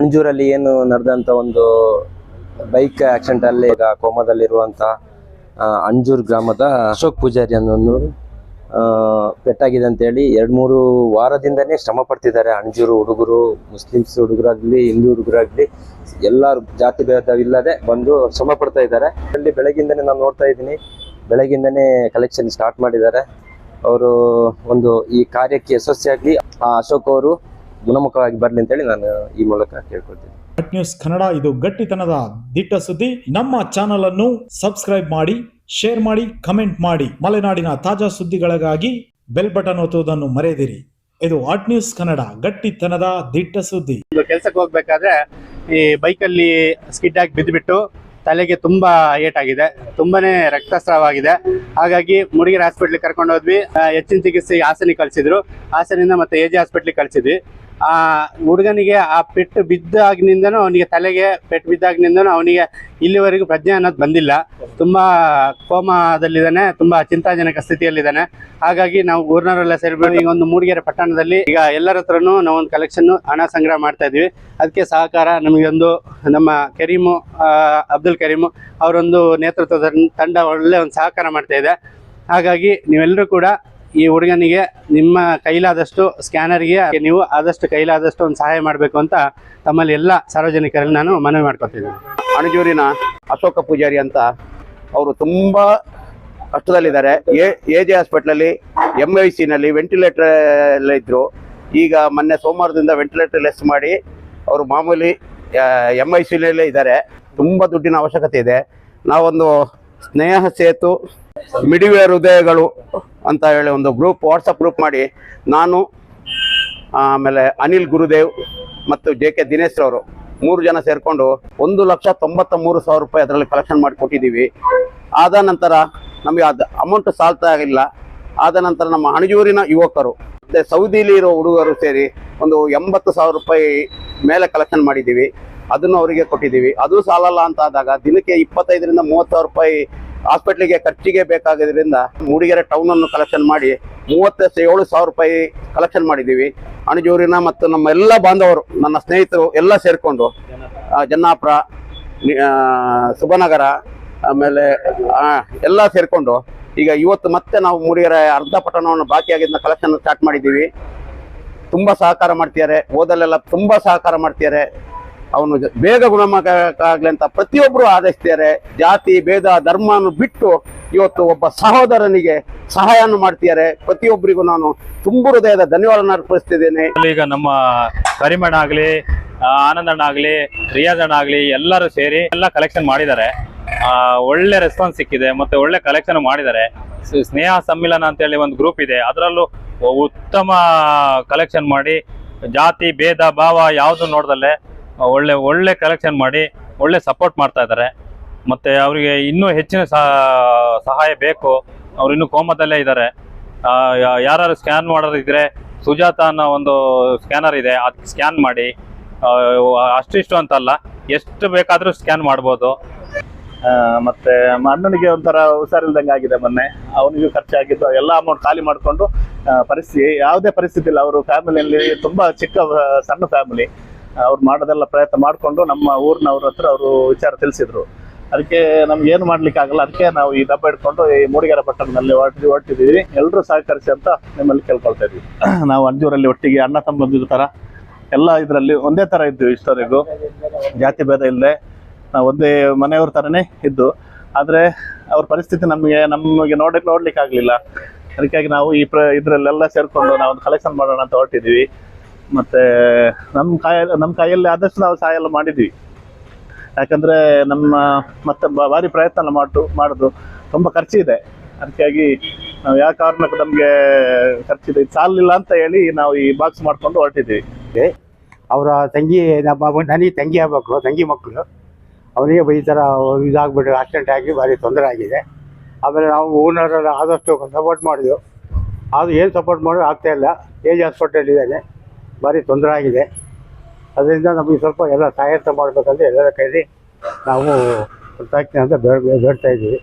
ಮಂಜೂರಲ್ಲಿ ಏನು ನಡೆದಂತ ಒಂದು ಬೈಕ್ ಆಕ್ಸಿಡೆಂಟ್ ಅಲ್ಲಿ ಈಗ ಕೋಮದಲ್ಲಿರುವಂಥ ಆ, ಅಂಜೂರ್ ಗ್ರಾಮದ ಅಶೋಕ್ ಪೂಜಾರಿ ಅನ್ನೋನು ಪೆಟ್ಟಾಗಿದೆ ಅಂತ ಹೇಳಿ ಎರಡ್ ಮೂರು ವಾರದಿಂದನೇ ಶ್ರಮ ಪಡ್ತಿದ್ದಾರೆ. ಅಂಜೂರು ಹುಡುಗರು ಮುಸ್ಲಿಮ್ಸ್ ಹುಡುಗರಾಗ್ಲಿ ಹಿಂದೂ ಹುಡುಗರಾಗ್ಲಿ ಎಲ್ಲರೂ ಜಾತಿ ಭೇದವಿಲ್ಲದೆ ಬಂದು ಶ್ರಮ ಪಡ್ತಾ ಇದ್ದಾರೆ. ಅಲ್ಲಿ ಬೆಳಗಿಂದನೇ ನಾನು ನೋಡ್ತಾ ಇದ್ದೀನಿ. ಬೆಳಗಿಂದನೇ ಕಲೆಕ್ಷನ್ ಸ್ಟಾರ್ಟ್ ಮಾಡಿದ್ದಾರೆ. ಅವರು ಒಂದು ಈ ಕಾರ್ಯಕ್ಕೆ ಯಶಸ್ವಿಯಾಗಲಿ ಆ ಅಶೋಕ್ ಅವರು ಗುಣಮುಖವಾಗಿ ಬರಲಿ ಅಂತೇಳಿ ನಾನು ಈ ಮೂಲಕ ಕೇಳ್ಕೊಳ್ತೀನಿ. ಹಟ್ ನ್ಯೂಸ್ ಕನ್ನಡ ಇದು ಗಟ್ಟಿತನದ ದಿಟ್ಟ ಸುದ್ದಿ. ನಮ್ಮ ಚಾನಲ್ ಅನ್ನು ಸಬ್ಸ್ಕ್ರೈಬ್ ಮಾಡಿ ಶೇರ್ ಮಾಡಿ ಕಮೆಂಟ್ ಮಾಡಿ. ಮಲೆನಾಡಿನ ತಾಜಾ ಸುದ್ದಿಗಳಿಗಾಗಿ ಬೆಲ್ ಬಟನ್ ಒತ್ತುವುದನ್ನು ಮರೆಯದಿರಿ. ಇದು ಆಟ್ ನ್ಯೂಸ್ ಕನ್ನಡ ಗಟ್ಟಿತನದ ದಿಟ್ಟ ಸುದ್ದಿ. ಕೆಲಸಕ್ಕೆ ಕೆಲ್ಸಕ್ಕೆ ಹೋಗ್ಬೇಕಾದ್ರೆ ಈ ಬೈಕಲ್ಲಿ ಸ್ಕಿಡ್ ಆಗಿ ಬಿದ್ದುಬಿಟ್ಟು ತಲೆಗೆ ತುಂಬಾ ಏಟಾಗಿದೆ ತುಂಬಾನೇ ರಕ್ತಸ್ರಾವ ಹಾಗಾಗಿ ಮುಡಿಗೆರೆ ಹಾಸ್ಪಿಟ್ಲಿಗೆ ಕರ್ಕೊಂಡು ಹೋದ್ವಿ. ಹೆಚ್ಚಿನ ಚಿಕಿತ್ಸೆಗೆ ಹಾಸನಿಗೆ ಕಳಿಸಿದ್ರು. ಹಾಸನಿಂದ ಮತ್ತೆ ಎ ಜೆ ಹಾಸ್ಪಿಟ್ಲಿಗೆ ಕಳಿಸಿದ್ವಿ. ಆ ಹುಡುಗನಿಗೆ ಆ ಪೆಟ್ಟು ಬಿದ್ದಾಗಿನಿಂದನೂ ಅವನಿಗೆ ತಲೆಗೆ ಪೆಟ್ಟು ಬಿದ್ದಾಗಿನಿಂದನೂ ಅವನಿಗೆ ಇಲ್ಲಿವರೆಗೂ ಪ್ರಜ್ಞೆ ಅನ್ನೋದು ಬಂದಿಲ್ಲ. ತುಂಬ ಕೋಮಾದಲ್ಲಿದ್ದಾನೆ, ತುಂಬ ಚಿಂತಾಜನಕ ಸ್ಥಿತಿಯಲ್ಲಿದ್ದಾನೆ. ಹಾಗಾಗಿ ನಾವು ಗೂರ್ನರೆಲ್ಲ ಸೇರಿಬಿಟ್ಟು ಈಗ ಒಂದು ಮೂಡಿಗೆರೆ ಪಟ್ಟಣದಲ್ಲಿ ಈಗ ಎಲ್ಲರ ಹತ್ರನೂ ನಾವೊಂದು ಕಲೆಕ್ಷನ್ನು ಕಲೆಕ್ಷನ್ ಹಣ ಸಂಗ್ರಹ ಮಾಡ್ತಾ ಇದೀವಿ ಅದಕ್ಕೆ ಸಹಕಾರ ನಮಗೊಂದು ನಮ್ಮ ಕರೀಮು ಅಬ್ದುಲ್ ಕರೀಮು ಅವರೊಂದು ನೇತೃತ್ವದ ತಂಡ ಒಳ್ಳೆ ಒಂದು ಸಹಕಾರ ಮಾಡ್ತಾ ಇದೆ. ಹಾಗಾಗಿ ನೀವೆಲ್ಲರೂ ಕೂಡ ಈ ಹುಡುಗನಿಗೆ ನಿಮ್ಮ ಕೈಲಾದಷ್ಟು ಸ್ಕ್ಯಾನರ್ಗೆ ನೀವು ಆದಷ್ಟು ಕೈಲಾದಷ್ಟು ಒಂದು ಸಹಾಯ ಮಾಡಬೇಕು ಅಂತ ತಮ್ಮಲ್ಲಿ ಎಲ್ಲ ಸಾರ್ವಜನಿಕರಲ್ಲಿ ನಾನು ಮನವಿ ಮಾಡ್ಕೊತಿದ್ದೀನಿ. ಅಣಜೂರಿನ ಅಶೋಕ ಪೂಜಾರಿ ಅಂತ ಅವರು ತುಂಬ ಕಷ್ಟದಲ್ಲಿದ್ದಾರೆ. ಎ ಎ ಜೆ ಹಾಸ್ಪಿಟ್ಲಲ್ಲಿ ಎಂ ಐ ಸಿನಲ್ಲಿ ವೆಂಟಿಲೇಟರ್ ಇದ್ದರು ಈಗ ಮೊನ್ನೆ ಸೋಮವಾರದಿಂದ ವೆಂಟಿಲೇಟರ್ ಲೆಸ್ ಮಾಡಿ ಅವರು ಮಾಮೂಲಿ ಎಂ ಐ ಸಿನಲ್ಲೇ ಇದ್ದಾರೆ. ತುಂಬ ದುಡ್ಡಿನ ಅವಶ್ಯಕತೆ ಇದೆ. ನಾವೊಂದು ಸ್ನೇಹ ಸೇತು ಮಿಡಿವೆ ಹೃದಯಗಳು ಅಂತ ಹೇಳಿ ಒಂದು ಗ್ರೂಪ್ ವಾಟ್ಸಪ್ ಗ್ರೂಪ್ ಮಾಡಿ ನಾನು, ಆಮೇಲೆ ಅನಿಲ್ ಗುರುದೇವ್ ಮತ್ತು ಜೆ ಕೆ ದಿನೇಶ್ ಅವರು ಮೂರು ಜನ ಸೇರಿಕೊಂಡು ಒಂದು ಲಕ್ಷ ತೊಂಬತ್ತ ಮೂರು ಸಾವಿರ ರೂಪಾಯಿ ಅದರಲ್ಲಿ ಕಲೆಕ್ಷನ್ ಮಾಡಿ ಕೊಟ್ಟಿದ್ದೀವಿ. ಆದ ನಂತರ ನಮಗೆ ಅದು ಅಮೌಂಟ್ ಸಾಲ್ತಾ ಆಗಿಲ್ಲ ಆದ ನಂತರ ನಮ್ಮ ಅಣಜೂರಿನ ಯುವಕರು, ಮತ್ತೆ ಸೌದಿಲಿ ಇರೋ ಹುಡುಗರು ಸೇರಿ ಒಂದು ಎಂಬತ್ತು ಸಾವಿರ ರೂಪಾಯಿ ಮೇಲೆ ಕಲೆಕ್ಷನ್ ಮಾಡಿದ್ದೀವಿ. ಅದನ್ನು ಅವರಿಗೆ ಕೊಟ್ಟಿದ್ದೀವಿ. ಅದು ಸಾಲಲ್ಲ ಅಂತ ಆದಾಗ ದಿನಕ್ಕೆ ಇಪ್ಪತ್ತೈದರಿಂದ ಮೂವತ್ತು ಸಾವಿರ ರೂಪಾಯಿ ಹಾಸ್ಪಿಟ್ಲಿಗೆ ಖರ್ಚಿಗೆ ಬೇಕಾಗಿದ್ದರಿಂದ ಮೂಡಿಗೆರೆ ಟೌನ್ ಅನ್ನು ಕಲೆಕ್ಷನ್ ಮಾಡಿ ಮೂವತ್ತ ಏಳು ಸಾವಿರ ರೂಪಾಯಿ ಕಲೆಕ್ಷನ್ ಮಾಡಿದ್ದೀವಿ. ಅಣಜೂರಿನ ಮತ್ತು ನಮ್ಮ ಎಲ್ಲ ಬಾಂಧವರು, ನನ್ನ ಸ್ನೇಹಿತರು ಎಲ್ಲ ಸೇರಿಕೊಂಡು ಜನ್ನಾಪುರ ಸುಬನಗರ, ಆಮೇಲೆ ಎಲ್ಲ ಸೇರಿಕೊಂಡು ಈಗ ಇವತ್ತು ಮತ್ತೆ ನಾವು ಮೂಡಿಗೆರೆ ಅರ್ಧ ಪಟ್ಟಣವನ್ನು ಬಾಕಿಯಾಗಿದ್ದ ಕಲೆಕ್ಷನ್ ಸ್ಟಾರ್ಟ್ ಮಾಡಿದ್ದೀವಿ. ತುಂಬ ಸಹಕಾರ ಮಾಡ್ತಿದ್ದಾರೆ. ಓದಲ್ಲೆಲ್ಲ ತುಂಬ ಸಹಕಾರ ಮಾಡ್ತಿದ್ದಾರೆ. ಅವನು ಬೇಗ ಗುಣಮುಖ ಆಗ್ಲಿ ಅಂತ ಪ್ರತಿಯೊಬ್ಬರು ಆದಿಸ್ತಾರೆ ಜಾತಿ, ಭೇದ ಧರ್ಮವನ್ನು ಬಿಟ್ಟು ಇವತ್ತು ಒಬ್ಬ ಸಹೋದರನಿಗೆ ಸಹಾಯವನ್ನು ಮಾಡ್ತಿದ್ದಾರೆ. ಪ್ರತಿಯೊಬ್ಬರಿಗೂ ನಾನು ತುಂಬು ಹೃದಯದ ಧನ್ಯವಾದ ಅರ್ಪಿಸ್ತಿದ್ದೇನೆ. ಈಗ ನಮ್ಮ ಕರಿಮಣ್ಣ ಆಗಲಿ ಆನಂದಣ್ಣ ಆಗ್ಲಿ ರಿಯಾಜಣ್ಣ ಆಗ್ಲಿ ಎಲ್ಲರೂ ಸೇರಿ ಎಲ್ಲ ಕಲೆಕ್ಷನ್ ಮಾಡಿದ್ದಾರೆ. ಒಳ್ಳೆ ರೆಸ್ಪಾನ್ಸ್ ಸಿಕ್ಕಿದೆ ಮತ್ತೆ ಒಳ್ಳೆ ಕಲೆಕ್ಷನ್ ಮಾಡಿದ್ದಾರೆ. ಸ್ನೇಹ ಸಮ್ಮಿಲನ ಅಂತೇಳಿ ಒಂದು ಗ್ರೂಪ್ ಇದೆ. ಅದರಲ್ಲೂ ಉತ್ತಮ ಕಲೆಕ್ಷನ್ ಮಾಡಿ ಜಾತಿ, ಭೇದ, ಭಾವ ಯಾವುದು ನೋಡ್ದಲ್ಲೇ ಒಳ್ಳೆ ಒಳ್ಳೆ ಕಲೆಕ್ಷನ್ ಮಾಡಿ, ಒಳ್ಳೆ ಸಪೋರ್ಟ್ ಮಾಡ್ತಾ ಇದ್ದಾರೆ. ಮತ್ತೆ ಅವರಿಗೆ ಇನ್ನೂ ಹೆಚ್ಚಿನ ಸಹ- ಸಹಾಯ ಬೇಕು. ಅವ್ರು ಇನ್ನೂ ಕೋಮದಲ್ಲೇ ಇದ್ದಾರೆ. ಯಾರು ಸ್ಕ್ಯಾನ್ ಮಾಡೋದಿದ್ರೆ ಸುಜಾತ ಅನ್ನೋ ಒಂದು ಸ್ಕ್ಯಾನರ್ ಇದೆ, ಅದು ಸ್ಕ್ಯಾನ್ ಮಾಡಿ. ಅಷ್ಟಿಷ್ಟು ಅಂತಲ್ಲ, ಎಷ್ಟು ಬೇಕಾದರೂ ಸ್ಕ್ಯಾನ್ ಮಾಡ್ಬೋದು. ಮತ್ತೆ ಅಣ್ಣನಿಗೆ ಒಂಥರ ಹುಷಾರಿಲ್ದಂಗೆ ಆಗಿದೆ ಮೊನ್ನೆ. ಅವನಿಗೂ ಖರ್ಚಾಗಿದ್ದು, ಎಲ್ಲ ಅಮೌಂಟ್ ಖಾಲಿ ಮಾಡಿಕೊಂಡು ಪರಿಸ್ಥಿತಿ ಯಾವುದೇ ಪರಿಸ್ಥಿತಿ ಇಲ್ಲ ಅವರು ಫ್ಯಾಮಿಲಿಯಲ್ಲಿ ತುಂಬಾ ಚಿಕ್ಕ, ಸಣ್ಣ ಫ್ಯಾಮಿಲಿ ಅವ್ರು ಮಾಡೋದೆಲ್ಲ ಪ್ರಯತ್ನ ಮಾಡಿಕೊಂಡು ನಮ್ಮ ಊರಿನವ್ರ ಹತ್ರ ಅವರು ವಿಚಾರ ತಿಳಿಸಿದ್ರು. ಅದಕ್ಕೆ ನಮ್ಗೆ ಏನು ಮಾಡ್ಲಿಕ್ಕೆ ಆಗಲ್ಲ, ಅದಕ್ಕೆ ನಾವು ಈ ದಬ್ಬ ಇಟ್ಕೊಂಡು ಈ ಮೂಡಿಗೆರೆ ಪಟ್ಟಣದಲ್ಲಿ ಹೊರಟಿ, ಹೊರಟಿದ್ದೀವಿ. ಎಲ್ಲರೂ ಸಹಕರಿಸಿ ಅಂತ ನಿಮ್ಮಲ್ಲಿ ಕೇಳ್ಕೊಳ್ತಾ ಇದ್ವಿ. ನಾವು ಅಂಜೂರಲ್ಲಿ ಒಟ್ಟಿಗೆ ಅಣ್ಣ ತಮ್ಮಂದಿರ ಥರ ಎಲ್ಲ ಇದರಲ್ಲಿ ಒಂದೇ ಥರ ಇದ್ವಿ ಇಷ್ಟವರೆಗೂ. ಜಾತಿ ಭೇದ ಇಲ್ಲದೆ ನಾವು ಒಂದೇ ಮನೆಯವ್ರ ಥರನೇ ಇದ್ದು. ಆದರೆ ಅವ್ರ ಪರಿಸ್ಥಿತಿ ನಮಗೆ ನಮಗೆ ನೋಡಿ, ನೋಡ್ಲಿಕ್ಕೆ ಆಗಲಿಲ್ಲ. ಅದಕ್ಕಾಗಿ ನಾವು ಈ ಪ್ರ, ಇದರಲ್ಲೆಲ್ಲ ಸೇರಿಕೊಂಡು ನಾವೊಂದು ಕಲೆಕ್ಷನ್ ಮಾಡೋಣ ಅಂತ ಹೊರಟಿದ್ದೀವಿ. ಮತ್ತು ನಮ್ಮ ಕಾಯ ನಮ್ಮ ಕೈಯಲ್ಲಿ ಆದಷ್ಟು ನಾವು ಸಹಾಯ ಎಲ್ಲ ಮಾಡಿದ್ವಿ. ಯಾಕಂದರೆ ನಮ್ಮ, ಮತ್ತೆ ಭಾರಿ ಪ್ರಯತ್ನ ಎಲ್ಲ ಮಾಡು ಮಾಡೋದು ತುಂಬ ಖರ್ಚಿದೆ ಅದಕ್ಕಾಗಿ ನಾವು ಯಾವ ಕಾರಣಕ್ಕೂ ನಮಗೆ ಖರ್ಚಿದೆ ಸಾಲಿಲ್ಲ ಅಂತ ಹೇಳಿ ನಾವು ಈ ಬಾಕ್ಸ್ ಮಾಡ್ಕೊಂಡು ಹೊರಟಿದ್ದೀವಿ ಅವರ ತಂಗಿ, ನಮ್ಮ ನನಗೆ ತಂಗಿ ಆಗ್ಬೇಕು, ತಂಗಿ ಮಕ್ಕಳು. ಅವನಿಗೆ ಈ ಥರ ಇದಾಗ್ಬಿಟ್ಟು ಆಕ್ಸಿಡೆಂಟ್ ಆಗಿ ಭಾರಿ ತೊಂದರೆ ಆಗಿದೆ. ಆಮೇಲೆ ನಾವು ಓನರ್ ಆದಷ್ಟು ಸಪೋರ್ಟ್ ಮಾಡಿದ್ವು. ಅದು ಏನು ಸಪೋರ್ಟ್ ಮಾಡೋದು ಆಗ್ತಾ ಇಲ್ಲ. ಏಜ್ ಹಾಸ್ಪಿಟಲ್ ಇದ್ದಾನೆ. ಭಾರಿ ತೊಂದರೆ ಆಗಿದೆ. ಅದರಿಂದ ನಮಗೆ ಸ್ವಲ್ಪ ಎಲ್ಲ ಸಹಾಯ ಮಾಡಬೇಕಂದ್ರೆ ಎಲ್ಲರ ಕೈಲಿ ನಾವು ಅಂತ ಬೇಡ ಬೇಡ್ತಾ ಇದ್ದೀವಿ.